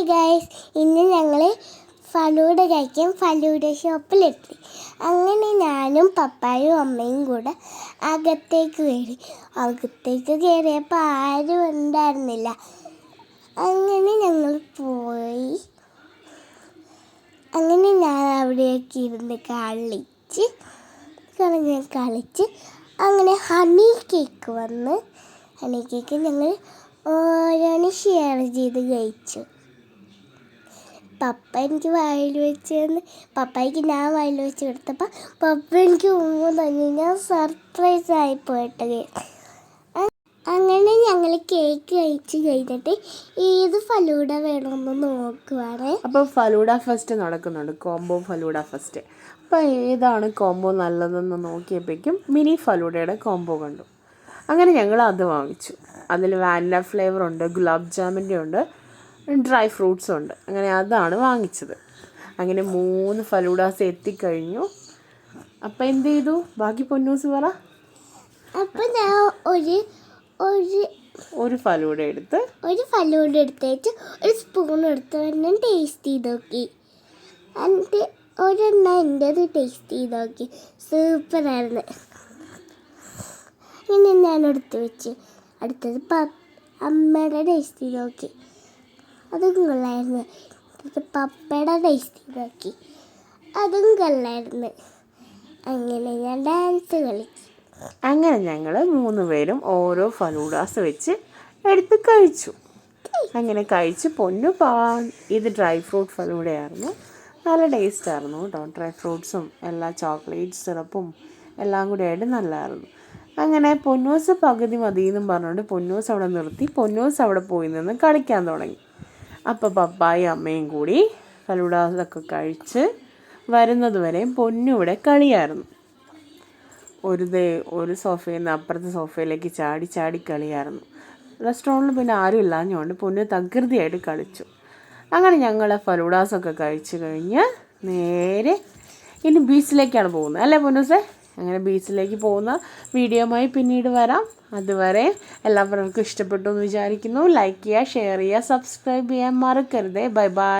Hi guys ഇന്ന് ഞങ്ങൾ ഫലൂഡ കഴിക്കാൻ ഫലൂഡ ഷോപ്പിലെത്തി അങ്ങനെ ഞാനും പപ്പായും അമ്മയും കൂടെ അകത്തേക്ക് കയറി. അകത്തേക്ക് കയറിയപ്പോൾ ആരും ഉണ്ടായിരുന്നില്ല. അങ്ങനെ ഞങ്ങൾ പോയി. അങ്ങനെ ഞാൻ അവിടെയൊക്കെ ഇരുന്ന് കളിച്ച് കളിച്ച് അങ്ങനെ ഹണി കേക്ക് വന്ന് ഹണി കേക്ക് ഞങ്ങൾ ഓരോന്ന് ഷെയർ ചെയ്ത് കഴിച്ചു. പപ്പ എനിക്ക് വായിൽ വെച്ച് തന്ന് പപ്പായ്ക്ക് ഞാൻ വായിൽ വെച്ച് കൊടുത്തപ്പോൾ പപ്പ എനിക്ക് ഉമ്മ തന്നു. ഞാൻ സർപ്രൈസ് ആയി പോയിട്ട് അങ്ങനെ ഞങ്ങൾ കേക്ക് കഴിച്ച് കഴിഞ്ഞിട്ട് ഏത് ഫലൂഡ വേണമെന്ന് നോക്കുവാണ്. അപ്പോൾ ഫലൂഡ ഫസ്റ്റ് നടക്കുന്നുണ്ട്. കോംബോ ഫലൂഡ ഫസ്റ്റ് അപ്പോൾ ഏതാണ് കോംബോ നല്ലതെന്ന് നോക്കിയപ്പോഴേക്കും മിനി ഫലൂഡയുടെ കോംബോ കണ്ടു. അങ്ങനെ ഞങ്ങൾ അത് വാങ്ങിച്ചു. അതിൽ വാനില ഫ്ലേവർ ഉണ്ട് ഗുലാബ് ജാമിന്റെ ഉണ്ട് ഡ്രൈ ഫ്രൂട്ട്സും ഉണ്ട്. അങ്ങനെ അതാണ് വാങ്ങിച്ചത്. അങ്ങനെ മൂന്ന് ഫലൂഡാസ് എത്തിക്കഴിഞ്ഞു. അപ്പം എന്ത് ചെയ്തു ബാക്കി പൊന്നൂസ് പറ. അപ്പം ഞാൻ ഒരു ഒരു ഒരു ഫലൂഡ എടുത്ത്. ഒരു ഫലൂഡ എടുത്തേച്ച് ഒരു സ്പൂൺ എടുത്ത് തന്നെ ടേസ്റ്റ് ചെയ്ത് നോക്കി. എന്നിട്ട് ഒരെണ്ണം എന്റെത് ടേസ്റ്റ് ചെയ്ത് നോക്കി. സൂപ്പറായിരുന്നു പിന്നെ ഞാൻ എടുത്ത് വെച്ച്. അടുത്തത് പ അമ്മയുടെ ടേസ്റ്റ് ചെയ്ത് നോക്കി. അതും കൊള്ളായിരുന്നു. പപ്പയുടെ ടേസ്റ്റ് നോക്കി. അതും കൊള്ളായിരുന്നു. അങ്ങനെ ഞാൻ ഡാൻസ് കളിച്ചു. അങ്ങനെ ഞങ്ങൾ മൂന്ന് പേരും ഓരോ ഫലൂഡാസ് വെച്ച് എടുത്ത് കഴിച്ചു. അങ്ങനെ കഴിച്ച് പൊന്നു പാ ഇത് ഡ്രൈ ഫ്രൂട്ട് ഫലൂഡയായിരുന്നു നല്ല ടേസ്റ്റ് ആയിരുന്നു കേട്ടോ. ഡ്രൈ ഫ്രൂട്ട്സും എല്ലാ ചോക്ലേറ്റ് സിറപ്പും എല്ലാം കൂടി ആയിട്ട് നല്ലതായിരുന്നു അങ്ങനെ പൊന്നൂസ് പകുതി മതി എന്നും പറഞ്ഞുകൊണ്ട് പൊന്നൂസ് അവിടെ നിർത്തി. പൊന്നൂസ് അവിടെ പോയി നിന്ന് കളിക്കാൻ തുടങ്ങി. അപ്പോൾ പപ്പായും അമ്മയും കൂടി ഫലൂഡാസൊക്കെ കഴിച്ച് വരുന്നത് വരെ പൊന്നു ഇവിടെ കളിയായിരുന്നു. ഒരു ദേ ഒരു സോഫയിൽ നിന്ന് അപ്പുറത്തെ സോഫയിലേക്ക് ചാടി ചാടി കളിയായിരുന്നു. റെസ്റ്റോറന്റിൽ പിന്നെ ആരും ഇല്ലാഞ്ഞുകൊണ്ട് പൊന്നു തകൃതിയായിട്ട് കളിച്ചു. അങ്ങനെ ഞങ്ങൾ ഫലൂഡാസൊക്കെ കഴിച്ച് കഴിഞ്ഞ് നേരെ ഇനി ബീച്ചിലേക്കാണ് പോകുന്നത്. അല്ലേ പൊന്നൂസേ? അങ്ങനെ ബീച്ചിലേക്ക് പോകുന്ന വീഡിയോയുമായി പിന്നീട് വരാം. അതുവരെ എല്ലാവർക്കും ഇഷ്ടപ്പെട്ടു എന്ന് വിചാരിക്കുന്നു. ലൈക്ക് ചെയ്യുക ഷെയർ ചെയ്യുക സബ്സ്ക്രൈബ് ചെയ്യാൻ മറക്കരുതേ. Bye bye